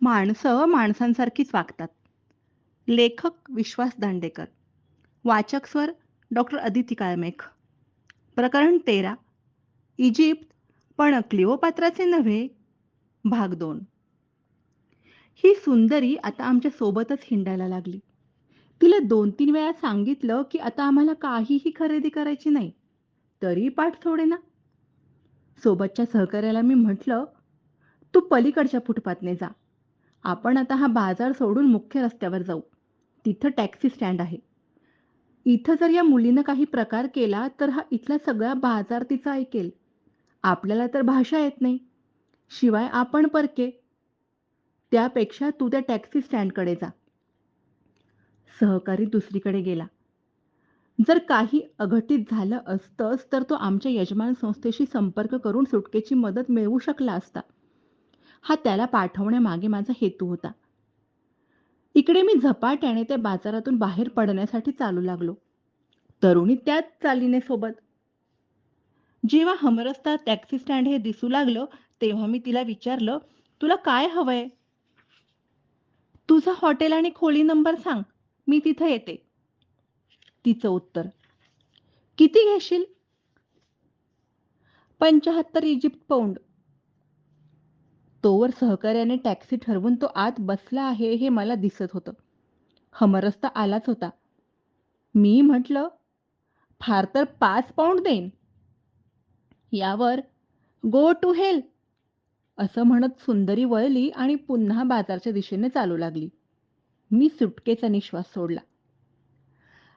माणसं माणसांसारखीच वागतात. लेखक विश्वास दांडेकर. वाचक स्वर डॉक्टर अदिती काळमेख प्रकरण तेरा. इजिप्त पण क्लिओपात्राचे नव्हे भाग दोन. ही सुंदरी आता आमच्या सोबतच हिंडायला लागली. तिला दोन तीन वेळा सांगितलं की आता आम्हाला काहीही खरेदी करायची नाही. तरी पाठ सोडे ना सोबतच्या सहकार्याला मी म्हटलं तू पलीकडच्या फुटपाथने जा. आपण आता हा बाजार सोडून मुख्य रस्त्यावर जाऊ. तिथं टॅक्सी स्टँड आहे. इथं जर या मुलीनं काही प्रकार केला तर हा इथला सगळा बाजार तिचा ऐकेल. आपल्याला तर भाषा येत नाही. शिवाय आपण परके. त्यापेक्षा तू त्या टॅक्सी स्टँडकडे जा. सहकारी दुसरीकडे गेला. जर काही अघटित झालं असतंच तर तो आमच्या यजमान संस्थेशी संपर्क करून सुटकेची मदत मिळवू शकला असता. हा त्याला पाठवण्यामागे माझा हेतू होता. इकडे मी झपाट्याने त्या बाजारातून बाहेर पडण्यासाठी चालू लागलो. तरुणी त्याच चालीने सोबत. जेव्हा हमरस्ता टॅक्सी स्टँड हे दिसू लागलं तेव्हा मी तिला विचारलं तुला काय हवंय? तुझा हॉटेल आणि खोली नंबर सांग मी तिथं येते. तिचं उत्तर किती घेशील? पंचाहत्तर इजिप्त पौंड. तोवर सहकार्याने टॅक्सी ठरवून तो आत बसला आहे हे मला दिसत होतं. हमरस्ता आलाच होता. मी म्हटलं फार तर पाच पाऊंड देईन. यावर गो टू हेल. असं म्हणत सुंदरी वळली आणि पुन्हा बाजारच्या दिशेने चालू लागली. मी सुटकेचा निश्वास सोडला.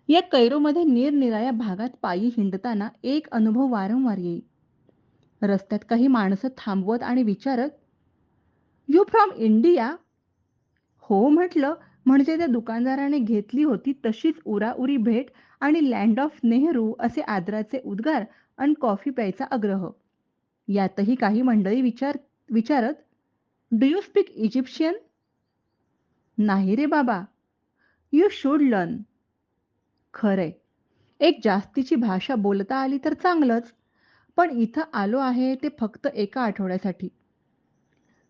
या कैरोमध्ये निरनिराळ्या भागात पायी हिंडताना एक अनुभव वारंवार येईल. रस्त्यात काही माणसं थांबवत आणि विचारत यू फ्रॉम इंडिया हो म्हटलं. म्हणजे त्या दुकानदाराने घेतली होती तशीच उराउरी भेट आणि लँड ऑफ नेहरू असे आदराचे उद्गार आणि कॉफी प्यायचा आग्रह. यातही काही मंडळी विचार विचारत डू यू स्पीक इजिप्शियन नाही रे बाबा. यू शुड लर्न खरंय एक जास्तीची भाषा बोलता आली तर चांगलंच. पण इथं आलो आहे ते फक्त एका आठवड्यासाठी.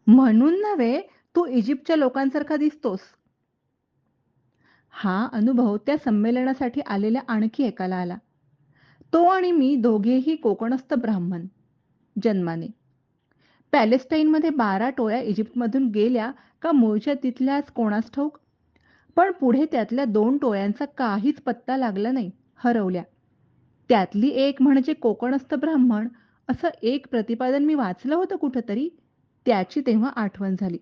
म्हणून नव्हे तू इजिप्तच्या लोकांसारखा दिसतोस. हा अनुभव त्या संमेलनासाठी आलेल्या आणखी एकाला आला. तो आणि मी दोघेही कोकणस्थ ब्राह्मण जन्माने. पॅलेस्टाईनमध्ये बारा टोळ्या इजिप्तमधून गेल्या का मूळच्या तिथल्याच कोणास ठाऊक? पण पुढे त्यातल्या दोन टोळ्यांचा काहीच पत्ता लागला नाही हरवल्या. त्यातली एक म्हणजे कोकणस्थ ब्राह्मण असं एक प्रतिपादन मी वाचलं होतं कुठंतरी. त्याची तेव्हा आठवण झाली.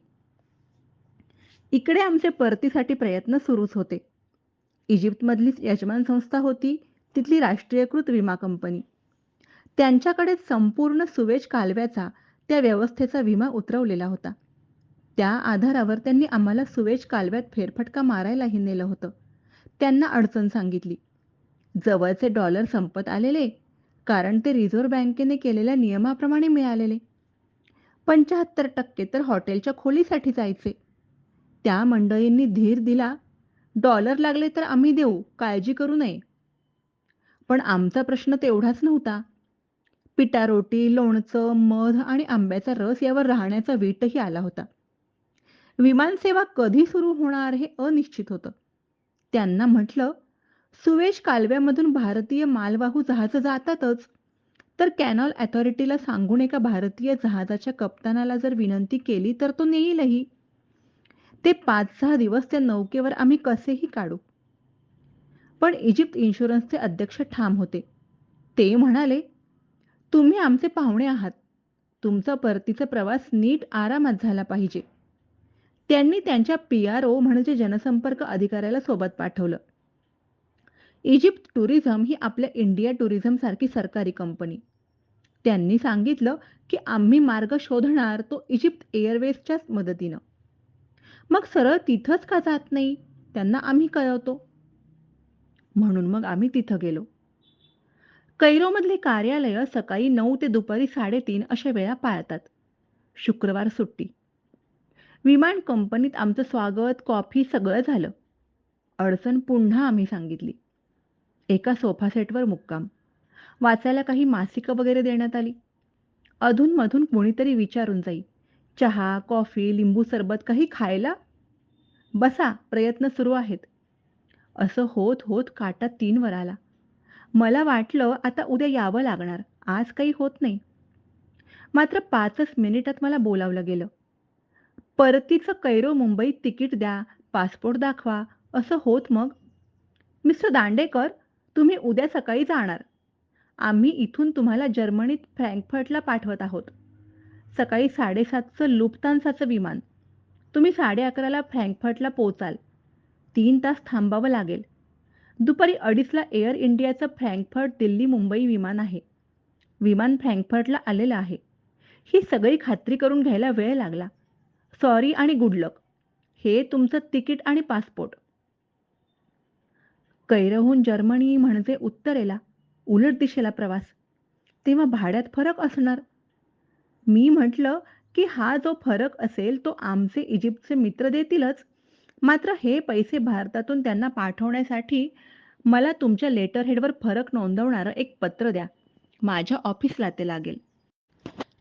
इकडे आमचे परतीसाठी प्रयत्न सुरूच होते. इजिप्तमधलीच यजमान संस्था होती तिथली राष्ट्रीयकृत विमा कंपनी. त्यांच्याकडे संपूर्ण सुवेज कालव्याचा त्या व्यवस्थेचा विमा उतरवलेला होता. त्या आधारावर त्यांनी आम्हाला सुवेज कालव्यात फेरफटका मारायलाही नेलं होतं. त्यांना अडचण सांगितली. जवळचे डॉलर संपत आलेले कारण ते रिझर्व्ह बँकेने केलेल्या नियमाप्रमाणे मिळालेले. पंचाहत्तर टक्के तर हॉटेलच्या खोलीसाठी जायचे. त्या मंडळींनी धीर दिला डॉलर लागले तर आम्ही देऊ काळजी करू नये. पण आमचा प्रश्न तेवढाच नव्हता. पिटारोटी लोणचं मध आणि आंब्याचा रस यावर राहण्याचा वीटही आला होता. विमानसेवा कधी सुरू होणार हे अनिश्चित होतं. त्यांना म्हटलं सुवेश कालव्यामधून भारतीय मालवाहू जहाज जातातच. तर कॅनॉल अथॉरिटीला सांगून एका भारतीय जहाजाच्या कप्तानाला जर विनंती केली तर तो नेईलही. ते पाच सहा दिवस त्या नौकेवर आम्ही कसेही काढू. पण इजिप्त इन्शुरन्सचे अध्यक्ष ठाम होते. ते म्हणाले तुम्ही आमचे पाहुणे आहात. तुमचा परतीचा प्रवास नीट आरामात झाला पाहिजे. त्यांनी त्यांच्या पी आर ओ म्हणजे जनसंपर्क अधिकाऱ्याला सोबत पाठवलं. इजिप्त टुरिझम ही आपल्या इंडिया टुरिझम सारखी सरकारी कंपनी. त्यांनी सांगितलं की आम्ही मार्ग शोधणार तो इजिप्त एअरवेजच्याच मदतीनं. मग सरळ तिथंच का जात नाही? त्यांना आम्ही कळवतो. म्हणून मग आम्ही तिथं गेलो. कैरोमधले कार्यालय सकाळी नऊ ते दुपारी साडेतीन अशा वेळा पाळतात. शुक्रवार सुट्टी. विमान कंपनीत आमचं स्वागत कॉफी सगळं झालं. अडचण पुन्हा आम्ही सांगितली. एका सोफा सेटवर मुक्काम वाचायला काही मासिकं वगैरे देण्यात आली अधूनमधून कोणीतरी विचारून जाई चहा, कॉफी, लिंबू सरबत काही खायला? बसा, प्रयत्न सुरू आहेत. असं होत होत काटा तीनवर आला. मला वाटलं आता उद्या यावं लागणार. आज काही होत नाही. मात्र पाचच मिनिटात मला बोलावलं गेलं. परतीचं कैरो मुंबईत तिकीट द्या, पासपोर्ट दाखवा, असं होत मग. मिस्टर दांडेकर, तुम्ही उद्या सकाळी जाणार. आम्ही इथून तुम्हाला जर्मनीत फ्रँकफर्टला पाठवत आहोत. सकाळी साडेसातचं लुप्तांसाचं विमान. तुम्ही साडे अकराला फ्रँकफर्टला पोचाल. तीन तास थांबावं लागेल. दुपारी अडीचला एअर इंडियाचं फ्रँकफर्ट दिल्ली मुंबई विमान आहे. विमान फ्रँकफर्टला आलेलं आहे. ही सगळी खात्री करून घ्यायला वेळ लागला. सॉरी आणि गुड लक. हे तुमचं तिकीट आणि पासपोर्ट. कैरहून जर्मनी म्हणजे उत्तरेला, उलट दिशेला प्रवास. तेव्हा भाड्यात फरक असणार. मी म्हटलं की हा जो फरक असेल तो आमचे इजिप्तचे मित्र देतीलच. मात्र हे पैसे भारतातून त्यांना पाठवण्यासाठी मला तुमच्या लेटरहेडवर फरक नोंदवणारं एक पत्र द्या. माझ्या ऑफिसला ते लागेल.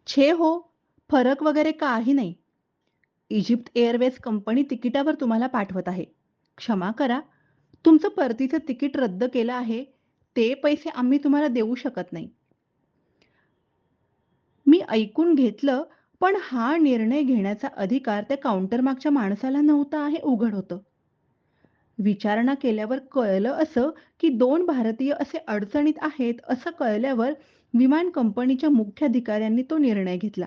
छे हो, फरक वगैरे काही नाही. इजिप्त एअरवेज कंपनी तिकिटावर तुम्हाला पाठवत आहे. क्षमा करा, तुमचं परतीचं तिकीट रद्द केलं आहे. ते पैसे आम्ही तुम्हाला देऊ शकत नाही. मी ऐकून घेतलं, पण हा निर्णय घेण्याचा अधिकार त्या काउंटरमागच्या माणसाला नव्हता हे उघड होतं. विचारणा केल्यावर कळलं असं की दोन भारतीय असे अडचणीत आहेत असं कळल्यावर विमान कंपनीच्या मुख्याधिकाऱ्यांनी तो निर्णय घेतला.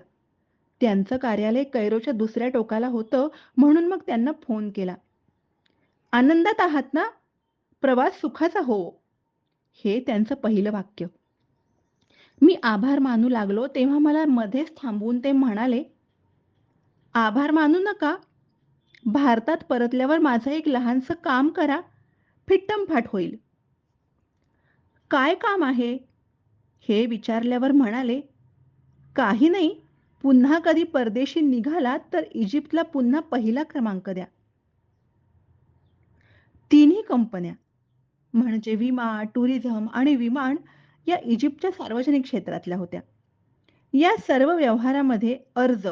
त्यांचं कार्यालय कैरोच्या दुसऱ्या टोकाला होतं म्हणून मग त्यांना फोन केला. आनंदात आहात ना? प्रवास सुखाचा हो. हे त्यांचं पहिलं वाक्य. मी आभार मानू लागलो तेव्हा मला मध्येच थांबवून ते म्हणाले, आभार मानू नका. भारतात परतल्यावर माझं एक लहानसं काम करा. फिट्टमफाट होईल. काय काम आहे? हे विचारल्यावर म्हणाले, काही नाही. पुन्हा कधी परदेशी निघालात तर इजिप्तला पुन्हा पहिला क्रमांक द्या. तिन्ही कंपन्या म्हणजे विमा, टुरिझम आणि विमान या इजिप्तच्या सार्वजनिक क्षेत्रातल्या होत्या. या सर्व व्यवहारामध्ये अर्ज,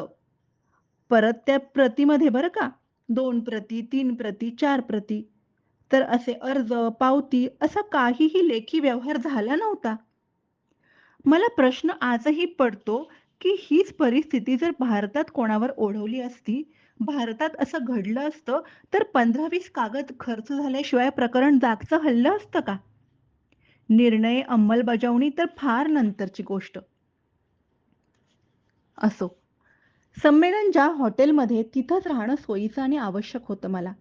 परत त्या प्रतीमध्ये बरं का, दोन प्रती, तीन प्रती, चार प्रती, तर असे अर्ज, पावती असा काहीही लेखी व्यवहार झाला नव्हता. मला प्रश्न आजही पडतो की हीच परिस्थिती जर भारतात कोणावर ओढवली असती, भारतात असं घडलं असतं तर पंधरा-वीस कागद खर्च झाल्याशिवाय प्रकरण जागचं हल्लं असतं का? निर्णय, अंमलबजावणी तर फार नंतरची गोष्ट. असो. संमेलन ज्या हॉटेलमध्ये तिथंच राहणं सोयीचं आणि आवश्यक होतं मला.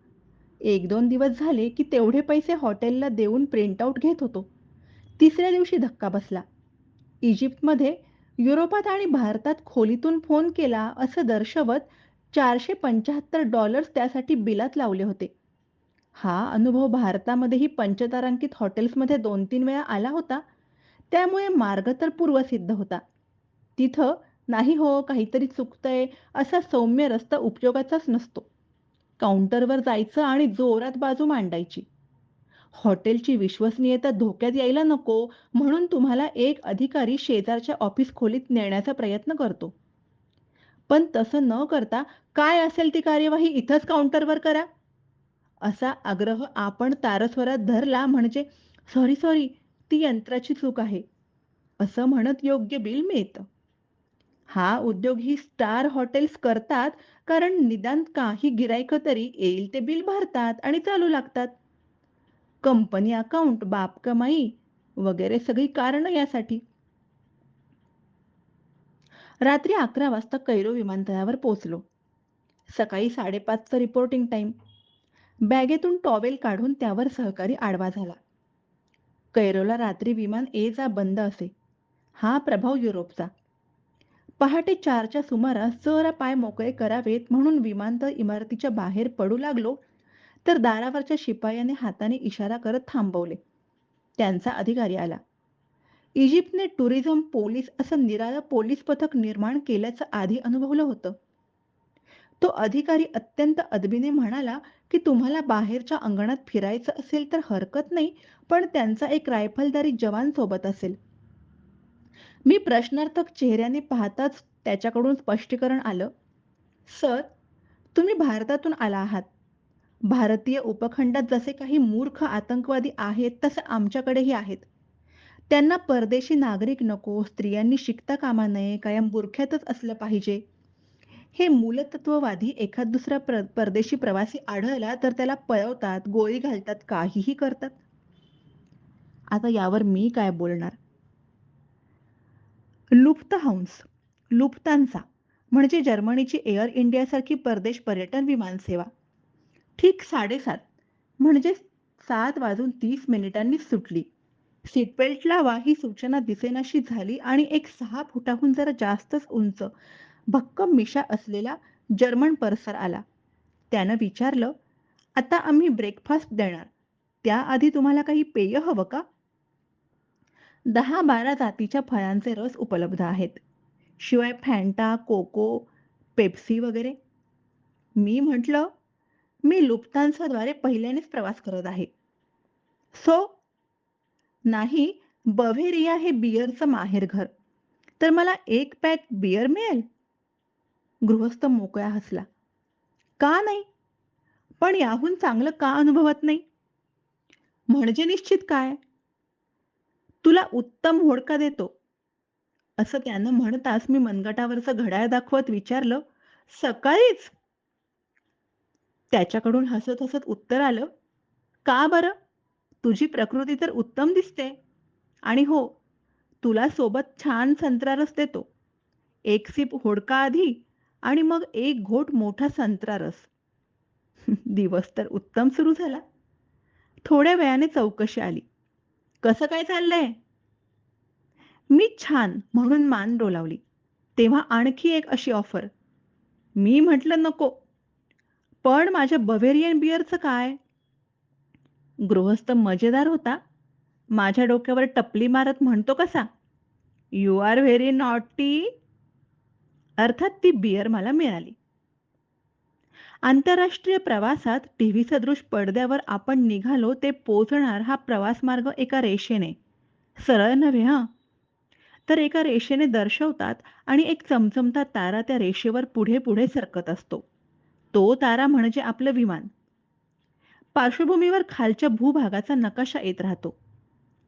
एक दोन दिवस झाले की तेवढे पैसे हॉटेलला देऊन प्रिंटआउट घेत होतो. तिसऱ्या दिवशी धक्का बसला. इजिप्तमध्ये, युरोपात आणि भारतात खोलीतून फोन केला असं दर्शवत चारशे पंच्याहत्तर डॉलर्स त्यासाठी बिलात लावले होते. हा अनुभव भारतामध्येही पंचतारांकित हॉटेल्समध्ये दोन तीन वेळा आला होता. त्यामुळे मार्ग तर पूर्वसिद्ध होता. तिथं नाही हो काहीतरी चुकतंय असा सौम्य रस्ता उपयोगाचाच नसतो. काउंटरवर जायचं आणि जोरात बाजू मांडायची. हॉटेलची विश्वसनीयता धोक्यात यायला नको म्हणून तुम्हाला एक अधिकारी शेजारच्या ऑफिस खोलीत नेण्याचा प्रयत्न करतो. पण तसं न करता काय असेल ती कार्यवाही इथंच काउंटरवर करा. असा आग्रह आपण तारस्वरात धरला म्हणजे सॉरी सॉरी ती यंत्राची चूक आहे. असं म्हणत योग्य बिल मिळतं. हा उद्योग ही स्टार हॉटेल्स करतात कारण निदान काही गिरायक तरी येईल ते बिल भरतात आणि चालू लागतात. कंपनी अकाउंट, बाप कमाई वगैरे सगळी कारणं यासाठी. रात्री अकरा वाजता कैरो विमानतळावर पोचलो. सकाळी साडेपाचचा रिपोर्टिंग टाईम. बॅगेतून टॉवेल काढून त्यावर सहकारी आडवा झाला. कैरोला रात्री विमान ए जा बंद असे. हा प्रभाव युरोपचा. पहाटे चारच्या सुमारास जरा पाय मोकळे करावेत म्हणून विमानतळ इमारतीच्या बाहेर पडू लागलो तर दारावरच्या शिपायाने हाताने इशारा करत थांबवले. त्यांचा अधिकारी आला. इजिप्तने टुरिझम पोलीस असं निराळं पोलीस पथक निर्माण केल्याचं आधी अनुभवलं होतं. तो अधिकारी अत्यंत अदबीने म्हणाला की तुम्हाला बाहेरच्या अंगणात फिरायचं असेल तर हरकत नाही पण त्यांचा एक रायफलदारी जवान सोबत असेल. मी प्रश्नार्थक चेहऱ्याने पाहताच त्याच्याकडून स्पष्टीकरण आलं. सर, तुम्ही भारतातून आला आहात. भारतीय उपखंडात जसे काही मूर्ख आतंकवादी आहेत, तसे आमच्याकडेही आहेत. त्यांना परदेशी नागरिक नको, स्त्रियांनी शिकता कामा नये, कायम बुरख्यातच असलं पाहिजे. हे मूलतत्ववादी एखाद दुसरा प्र परदेशी प्रवासी आढळला तर त्याला पळवतात, गोळी घालतात, काहीही करतात. आता यावर मी काय बोलणार? लुप्त हंस लुप्तांचा म्हणजे जर्मनीची एअर इंडियासारखी परदेश पर्यटन विमान सेवा. ठीक 7:30 म्हणजे सात वाजून तीस मिनिटांनी सुटली. सीटबेल्ट लावा ही सूचना दिसेनाशी झाली आणि एक सहा फुटाहून जरा जास्तच उंच, भक्कम मिशा असलेला जर्मन पर्सर आला. त्यानं विचारलं, "आता आम्ही ब्रेकफास्ट देणार. त्याआधी तुम्हाला काही पेय हवं का?" दहा बारा जातीच्या फळांचे रस उपलब्ध आहेत. शिवाय फॅन्टा, कोको, पेप्सी वगैरे. मी म्हटलं, "मी लुप्तांसाद्वारे पहिल्यानेच प्रवास करत आहे." "सो?" "नाही, बव्हेरिया हे बिअरचं माहेरघर. तर मला एक पॅक बिअर मिळेल?" गृहस्थ मोकळा हसला. "का नाही? पण याहून चांगलं का अनुभवत नाही?" "म्हणजे निश्चित काय?" "तुला उत्तम होडका देतो." असं त्यानं म्हणताच मी मनगटावरचं घड्याळ दाखवत विचारलं, "सकाळीच?" त्याच्याकडून हसत-हसत उत्तर आलं, "का बरं? तुझी प्रकृती तर उत्तम दिसते. आणि हो, तुला सोबत छान संत्रा रस देतो. एक सिप होडका आधी आणि मग एक घोट मोठा संत्रा रस." दिवस तर उत्तम सुरू झाला. थोड्या वेळाने चौकशी आली, "कसं काय चाललंय?" मी छान म्हणून मान डोलावली. तेव्हा आणखी एक अशी ऑफर. मी म्हटलं, "नको." "पण माझ्या बव्हेरियन बिअरचं काय?" गृहस्थ मजेदार होता. माझ्या डोक्यावर टपली मारत म्हणतो कसा, "यू आर व्हेरी नॉटी." अर्थात ती बिअर मला मिळाली. आंतरराष्ट्रीय प्रवासात टीव्हीसदृश पडद्यावर आपण निघालो ते पोचणार हा प्रवासमार्ग एका रेषेने, सरळ नव्हे हं, तर एका रेषेने दर्शवतात आणि एक चमचमता तारा त्या रेषेवर पुढे-पुढे सरकत असतो. तो तारा म्हणजे आपलं विमान. पार्श्वभूमीवर खालच्या भूभागाचा नकाशा येत राहतो.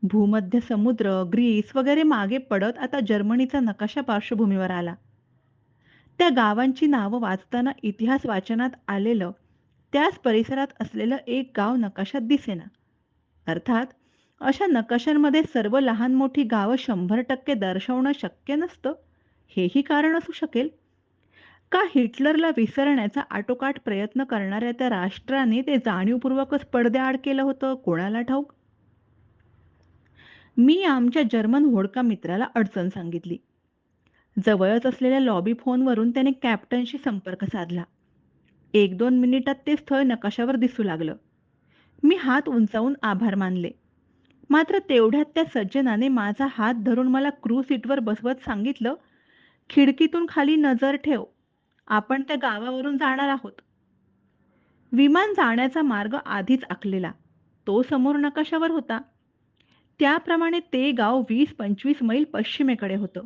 भूमध्य समुद्र, ग्रीस वगैरे मागे पडत आता जर्मनीचा नकाशा पार्श्वभूमीवर आला. त्या गावांची नावं वाचताना इतिहास वाचनात आलेलं, त्याच परिसरात असलेलं एक गाव नकाशात दिसेना. अर्थात अशा नकाशांमध्ये सर्व लहान-मोठी गावं 100% दर्शवणं शक्य नसतं, हेही कारण असू शकेल. का हिटलरला विसरण्याचा आटोकाट प्रयत्न करणाऱ्या त्या राष्ट्राने ते जाणीवपूर्वकच पडद्याआड केलं होतं, कोणाला ठाऊक? मी आमच्या जर्मन होडका मित्राला अडचण सांगितली. जवळच असलेल्या लॉबी फोनवरून त्याने कॅप्टनशी संपर्क साधला. एक दोन मिनिटात ते स्थळ नकाशावर दिसू लागलं. मी हात उंचावून आभार मानले. मात्र तेवढ्यात त्या सज्जनाने माझा हात धरून मला क्रू सीटवर बसवत सांगितलं, "खिडकीतून खाली नजर ठेव. आपण त्या गावावरून जाणार आहोत." विमान जाण्याचा मार्ग आधीच आखलेला. तो समोर नकाशावर होता. त्याप्रमाणे ते गाव 20-25 मैल पश्चिमेकडे होतं.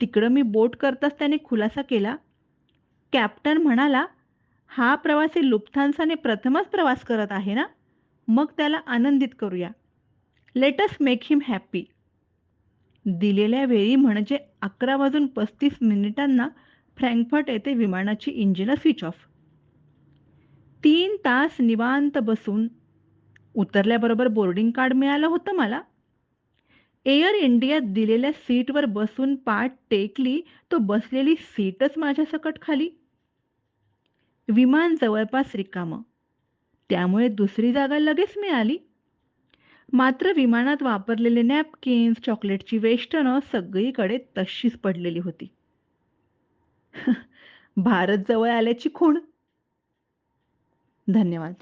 तिकडं मी बोट करताच त्याने खुलासा केला, "कॅप्टन म्हणाला, हा प्रवासी लुप्थांसाने प्रथमच प्रवास करत आहे ना? मग त्याला आनंदित करूया. Let us make him happy." दिलेल्या वेळी म्हणजे 11 वाजून 35 मिनिटांना फ्रँकफर्ट येथे विमानाची इंजिनं स्विच ऑफ. तीन तास निवांत बसून उतरल्याबरोबर बोर्डिंग कार्ड मिळालं होतं मला. एअर इंडियात दिलेल्या सीटवर बसून पाठ टेकली तो बसलेली सीटच माझ्यासकट खाली. विमान जवळपास रिकामं. त्यामुळे दुसरी जागा लगेच मिळाली. मात्र विमानात वापरलेले नॅपकिन्स, चॉकलेटची वेष्टनं सगळीकडे तशीच पडलेली होती. भारत जवळ आल्याची खूण. धन्यवाद.